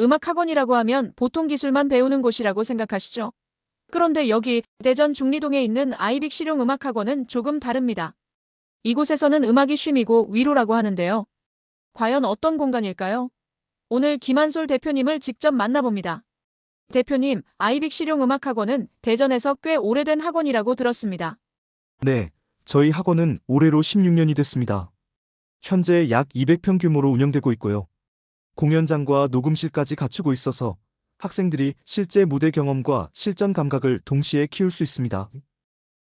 음악학원이라고 하면 보통 기술만 배우는 곳이라고 생각하시죠? 그런데 여기 대전 중리동에 있는 아이빅 실용음악학원은 조금 다릅니다. 이곳에서는 음악이 쉼이고 위로라고 하는데요. 과연 어떤 공간일까요? 오늘 김한솔 대표님을 직접 만나봅니다. 대표님, 아이빅 실용음악학원은 대전에서 꽤 오래된 학원이라고 들었습니다. 네, 저희 학원은 올해로 16년이 됐습니다. 현재 약 200평 규모로 운영되고 있고요. 공연장과 녹음실까지 갖추고 있어서 학생들이 실제 무대 경험과 실전 감각을 동시에 키울 수 있습니다.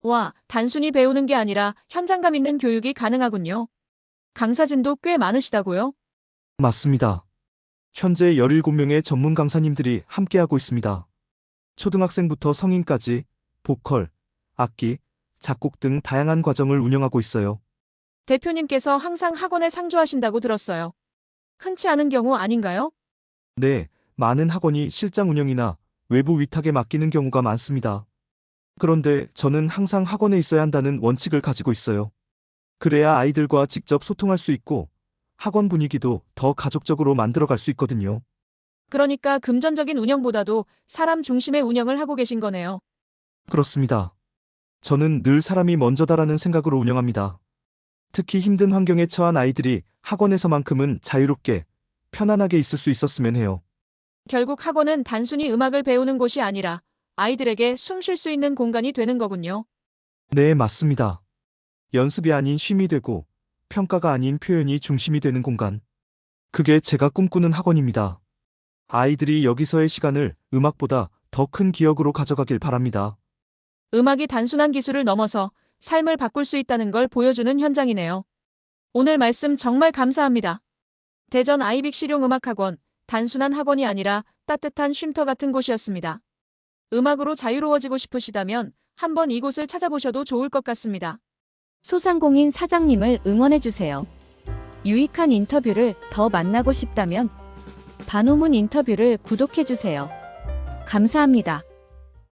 와, 단순히 배우는 게 아니라 현장감 있는 교육이 가능하군요. 강사진도 꽤 많으시다고요? 맞습니다. 현재 17명의 전문 강사님들이 함께하고 있습니다. 초등학생부터 성인까지 보컬, 악기, 작곡 등 다양한 과정을 운영하고 있어요. 대표님께서 항상 학원에 상주하신다고 들었어요. 흔치 않은 경우 아닌가요? 네, 많은 학원이 실장 운영이나 외부 위탁에 맡기는 경우가 많습니다. 그런데 저는 항상 학원에 있어야 한다는 원칙을 가지고 있어요. 그래야 아이들과 직접 소통할 수 있고 학원 분위기도 더 가족적으로 만들어갈 수 있거든요. 그러니까 금전적인 운영보다도 사람 중심의 운영을 하고 계신 거네요. 그렇습니다. 저는 늘 사람이 먼저다라는 생각으로 운영합니다. 특히 힘든 환경에 처한 아이들이 학원에서만큼은 자유롭게, 편안하게 있을 수 있었으면 해요. 결국 학원은 단순히 음악을 배우는 곳이 아니라 아이들에게 숨 쉴 수 있는 공간이 되는 거군요. 네, 맞습니다. 연습이 아닌 쉼이 되고 평가가 아닌 표현이 중심이 되는 공간. 그게 제가 꿈꾸는 학원입니다. 아이들이 여기서의 시간을 음악보다 더 큰 기억으로 가져가길 바랍니다. 음악이 단순한 기술을 넘어서 삶을 바꿀 수 있다는 걸 보여주는 현장이네요. 오늘 말씀 정말 감사합니다. 대전 아이빅 실용음악학원, 단순한 학원이 아니라 따뜻한 쉼터 같은 곳이었습니다. 음악으로 자유로워지고 싶으시다면 한번 이곳을 찾아보셔도 좋을 것 같습니다. 소상공인 사장님을 응원해주세요. 유익한 인터뷰를 더 만나고 싶다면 반호문 인터뷰를 구독해주세요. 감사합니다.